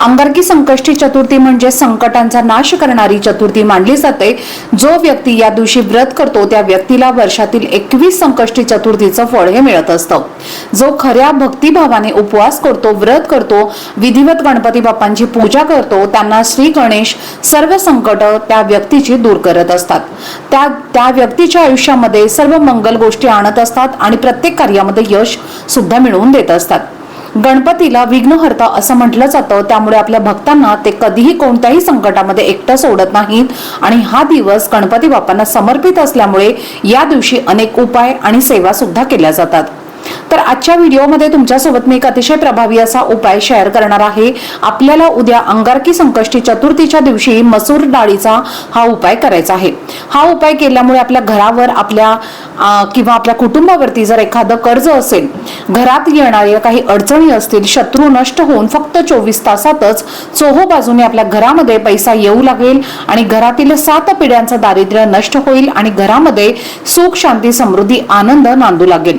अंगारकी संकष्टी चतुर्थी म्हणजे संकटांचा नाश करणारी चतुर्थी मानली जाते. जो व्यक्ती या दिवशी व्रत करतो त्या व्यक्तीला वर्षातील एकवीस संकष्टी चतुर्थीचं फळ हे मिळत असतं. जो खऱ्या भक्तिभावाने उपवास करतो व्रत करतो विधिवत गणपती बाप्पांची पूजा करतो त्यांना श्री गणेश सर्व संकट त्या व्यक्तीची दूर करत असतात. त्या त्या व्यक्तीच्या आयुष्यामध्ये सर्व मंगल गोष्टी आणत असतात आणि प्रत्येक कार्यामध्ये यश सुद्धा मिळवून देत असतात. गणपतीला विघ्नहर्ता असं म्हटलं जातं. त्यामुळे आपल्या भक्तांना ते कधीही कोणत्याही संकटामध्ये एकटं सोडत नाहीत. आणि हा दिवस गणपती बाप्पांना समर्पित असल्यामुळे या दिवशी अनेक उपाय आणि सेवा सुद्धा केल्या जातात. तर आजच्या व्हिडिओमध्ये तुमच्यासोबत मी एक अतिशय प्रभावी असा उपाय शेअर करणार आहे. आपल्याला उद्या अंगारकी संकष्टी चतुर्थीच्या दिवशी मसूर डाळीचा हा उपाय करायचा आहे. हा उपाय केल्यामुळे आपल्या घरावर आपल्या किंवा आपल्या कुटुंबावरती जर एखादं कर्ज असेल घरात येणाऱ्या काही अडचणी असतील शत्रू नष्ट होऊन फक्त चोवीस तासातच चोहो बाजूने आपल्या घरामध्ये पैसा येऊ लागेल आणि घरातील सात पिढ्यांचं दारिद्र्य नष्ट होईल आणि घरामध्ये सुख शांती समृद्धी आनंद नांदू लागेल.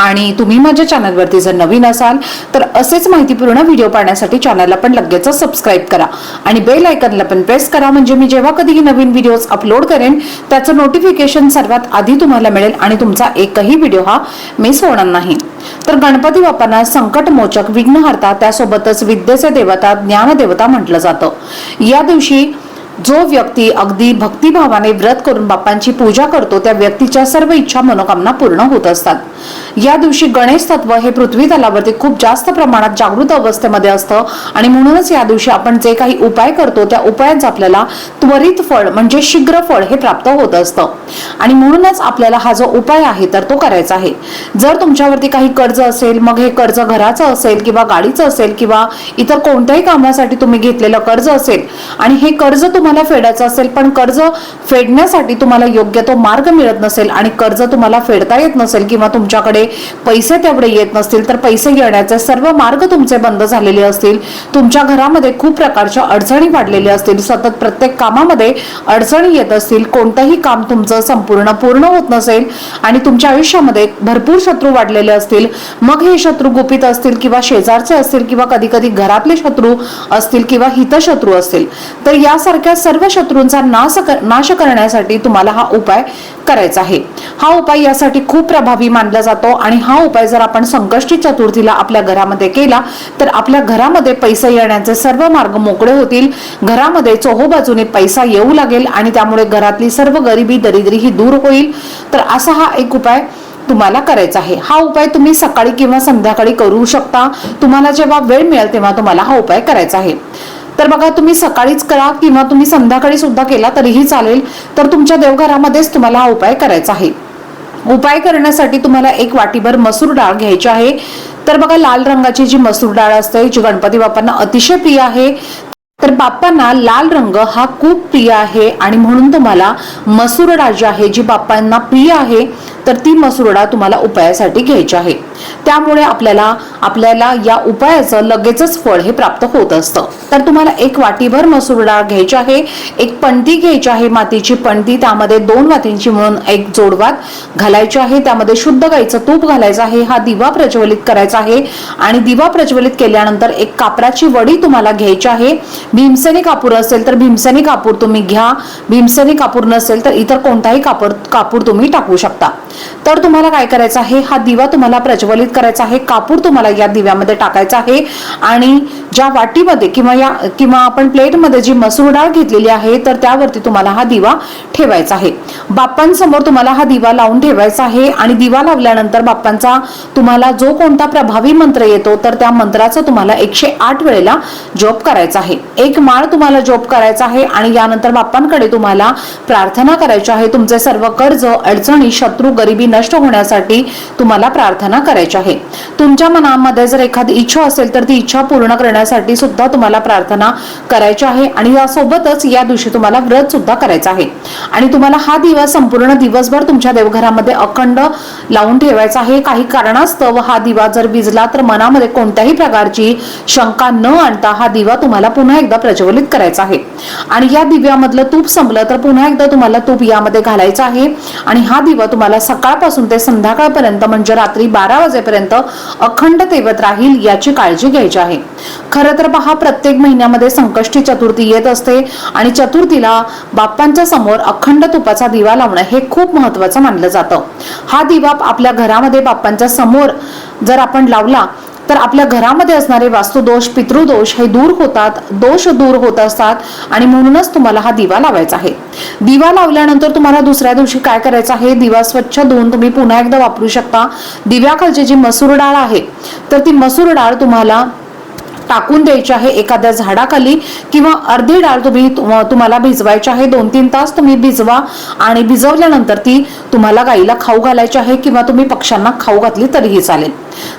आणि तुम्ही माझ्या चॅनलवरती जर नवीन असाल तर असेच माहितीपूर्ण व्हिडिओ पाहण्यासाठी चॅनलला पण लगेच सबस्क्राईब करा. आणि बेल आयकनला पण प्रेस करा म्हणजे मी जेव्हा कधीही नवीन व्हिडिओज अपलोड करेन त्याचं नोटिफिकेशन सर्वात आधी तुम्हाला मिळेल आणि तुमचा एकही व्हिडिओ हा मिस होणार नाही. तर गणपती बाप्पांना संकटमोचक विघ्नहर्ता त्यासोबतच विद्येचे देवता ज्ञानदेवता म्हटलं जातं. या दिवशी जो व्यक्ती अगदी भक्तिभावाने व्रत करून बाप्पांची पूजा करतो त्या व्यक्तीच्या सर्व इच्छा मनोकामना पूर्ण होत असतात. या दिवशी गणेश तत्व हे पृथ्वी तलावरती खूप जास्त प्रमाणात जागृत अवस्थेमध्ये असतं आणि म्हणूनच या दिवशी आपण जे काही उपाय करतो त्या उपायांचं आपल्याला त्वरित फळ म्हणजे शीघ्र फळ हे प्राप्त होत असतं. आणि म्हणूनच आपल्याला हा जो उपाय आहे तर तो करायचा आहे. जर तुमच्यावरती काही कर्ज असेल मग हे कर्ज घराचं असेल किंवा गाडीचं असेल किंवा इतर कोणत्याही कामासाठी तुम्ही घेतलेलं कर्ज असेल आणि हे कर्ज तुम्हाला फेडायचं असेल पण कर्ज फेडण्यासाठी तुम्हाला योग्य तो मार्ग मिळत नसेल आणि कर्ज तुम्हाला फेडता येत नसेल किंवा तुमच्याकडे पैसे तेवढे येत नसतील तर पैसे येण्याचे सर्व मार्ग तुमचे बंद झालेले असतील. तुमच्या घरामध्ये खूप प्रकारच्या अडचणी वाढलेल्या असतील. सतत प्रत्येक कामामध्ये अडचणी येत असतील. कोणतंही काम तुमचं संपूर्ण पूर्ण होत नसेल आणि तुमच्या आयुष्यामध्ये भरपूर शत्रू वाढलेले असतील. मग हे शत्रू गुपित असतील किंवा शेजारचे असतील किंवा कधी कधी घरातले शत्रू असतील किंवा हितशत्रू असतील. तर यासारख्या सर्व शत्रूंचा नाश कर- नाश करण्यासाठी तुम्हाला हा उपाय करायचा आहे. हा उपाय यासाठी खूप प्रभावी मानला जातो आणि हा उपाय जर आपण संकष्टी चतुर्थीला आपल्या घरामध्ये केला तर आपल्या घरामध्ये पैसे येण्याचे सर्व मार्ग मोकळे होतील. घरामध्ये चोहोबाजूने पैसा येऊ लागेल आणि त्यामुळे घरातली सर्व गरिबी दरिद्री ही दूर होईल. तर असा हा एक उपाय तुम्हाला करायचा आहे. हा उपाय तुम्ही सकाळी किंवा संध्याकाळी करू शकता. तुम्हाला जेव्हा वेळ मिळेल तेव्हा तुम्हाला हा उपाय करायचा आहे. तर बघा तुम्ही सकाळीच करा किंवा तुम्ही संध्याकाळी सुद्धा केला तरीही चालेल तर तुमच्या देवघरामध्येच तुम्हाला हा उपाय करायचा आहे. उपाय करण्यासाठी तुम्हाला एक वाटीभर मसूर डाळ घ्यायची आहे. तर बघा लाल रंगाची जी मसूर डाळ असते जी गणपती बाप्पांना अतिशय प्रिय आहे तर बाप्पांना लाल रंग हा खूप प्रिय आहे आणि म्हणून तुम्हाला मसूर डाळ जी आहे जी बाप्पांना प्रिय आहे तर ती मसूर डाळ तुम्हाला उपायासाठी घ्यायची आहे. त्यामुळे आपल्याला आपल्याला या उपायाचं लगेचच फळ हे प्राप्त होत असतं. तर तुम्हाला एक वाटीभर मसूर डाळ घ्यायची आहे एक पणती घ्यायची आहे मातीची पणती त्यामध्ये दोन वातींची म्हणून एक जोडवात घालायची आहे त्यामध्ये शुद्ध गाईचं तूप घालायचं आहे हा दिवा प्रज्वलित करायचा आहे आणि दिवा प्रज्वलित केल्यानंतर एक कापराची वडी तुम्हाला घ्यायची आहे. भीमसेनी कापूर असेल तर भीमसेनी कापूर तुम्ही घ्या भीमसेनी कापूर नसेल तर इतर कोणताही कापूर कापूर तुम्ही टाकू शकता. तर तुम्हाला काय करायचं आहे हा दिवा तुम्हाला प्रज्वलित प्रज्वलित करायचा आहे कापूर तुम्हाला या दिव्यामध्ये टाकायचा आहे. आणि ज्या वाटीमध्ये किंवा या किंवा आपण प्लेटमध्ये जी मसूर डाळ घेतलेली आहे तर त्यावरती तुम्हाला हा दिवा ठेवायचा आहे. बाप्पांसमोर तुम्हाला हा दिवा लावून ठेवायचा आहे आणि दिवा लावल्यानंतर बाप्पांचा तुम्हाला जो कोणता प्रभावी मंत्र येतो तर त्या मंत्राचा तुम्हाला एकशे आठ वेळेला जॉब करायचा आहे. एक माळ तुम्हाला जॉब करायचा आहे आणि यानंतर बाप्पांकडे तुम्हाला प्रार्थना करायची आहे. तुमचे सर्व कर्ज अडचणी शत्रू गरिबी नष्ट होण्यासाठी तुम्हाला प्रार्थना करायची आहे. तुमच्या मनामध्ये जर एखादी इच्छा असेल तर ती इच्छा पूर्ण करण्यासाठी सुद्धा तुम्हाला प्रार्थना करायची आहे आणि यासोबतच या दिवशी तुम्हाला व्रत सुद्धा करायचं आहे. आणि तुम्हाला हा दिवस संपूर्ण दिवसभर तुमच्या देवघरामध्ये अखंड लावून ठेवायचा आहे. काही कारणास्तव हा दिवा जर विजला तर मनामध्ये कोणत्याही प्रकारची शंका न आणता हा दिवा तुम्हाला पुन्हा एकदा प्रज्वलित करायचा आहे. आणि या दिव्यामधलं तूप संपलं तर पुन्हा एकदा तुम्हाला तूप यामध्ये घालायचं आहे. आणि हा दिवा तुम्हाला सकाळपासून ते संध्याकाळपर्यंत म्हणजे रात्री बारा वाजेपर्यंत अखंड तेवत राहील याची काळजी घ्यायची आहे. खरं तर पहा प्रत्येक महिन्यामध्ये संकष्टी चतुर्थी येत असते आणि चतुर्थीला बाप्पांच्या समोर अखंड तुपाचा दिवा लावणं हे खूप महत्वाचं मानलं जातं. हा दिवा आपल्या घरामध्ये बाप्पांच्या समोर जर आपण लावला तर आपल्या घरामध्ये असणारे वास्तुदोष पितृदोष हे दूर होतात दोष दूर होत असतात आणि म्हणूनच तुम्हाला हा दिवा लावायचा आहे. दिवा लावल्यानंतर तुम्हाला दुसऱ्या दिवशी काय करायचं आहे? दिवा स्वच्छ धुवून तुम्ही पुन्हा एकदा वापरू शकता. दिव्याखालची जी मसूर डाळ आहे तर ती मसूर डाळ तुम्हाला टाकून द्यायची आहे एखाद्या झाडाखाली किंवा अर्धी डाळ तुम्ही तुम्हाला भिजवायची आहे. दोन तीन तास तुम्ही भिजवा आणि भिजवल्यानंतर ती तुम्हाला गाईला खाऊ घालायची आहे किंवा तुम्ही पक्ष्यांना खाऊ घातली तरीही चालेल.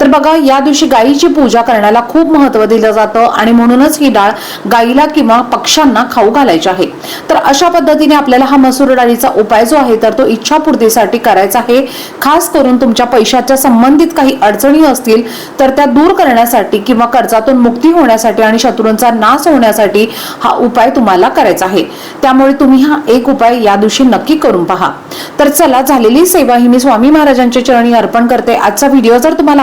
तर बघा या दिवशी गायीची पूजा करण्याला खूप महत्त्व दिलं जातं आणि म्हणूनच ही डाळ गाईला किंवा पक्ष्यांना खाऊ घालायची आहे. तर अशा पद्धतीने आपल्याला हा मसूर डाळीचा उपाय जो आहे तर तो इच्छापूर्तीसाठी करायचा आहे. खास करून तुमच्या पैशाच्या संबंधित काही अडचणी असतील तर त्या दूर करण्यासाठी किंवा कर्जातून मुक्ती होण्यासाठी आणि शत्रूंचा नाश होण्यासाठी हा उपाय तुम्हाला करायचा आहे. त्यामुळे तुम्ही हा एक उपाय या दिवशी नक्की करून पहा. तर चला झालेली सेवा ही मी स्वामी महाराजांच्या चरणी अर्पण करते. आजचा व्हिडिओ जर तुम्हाला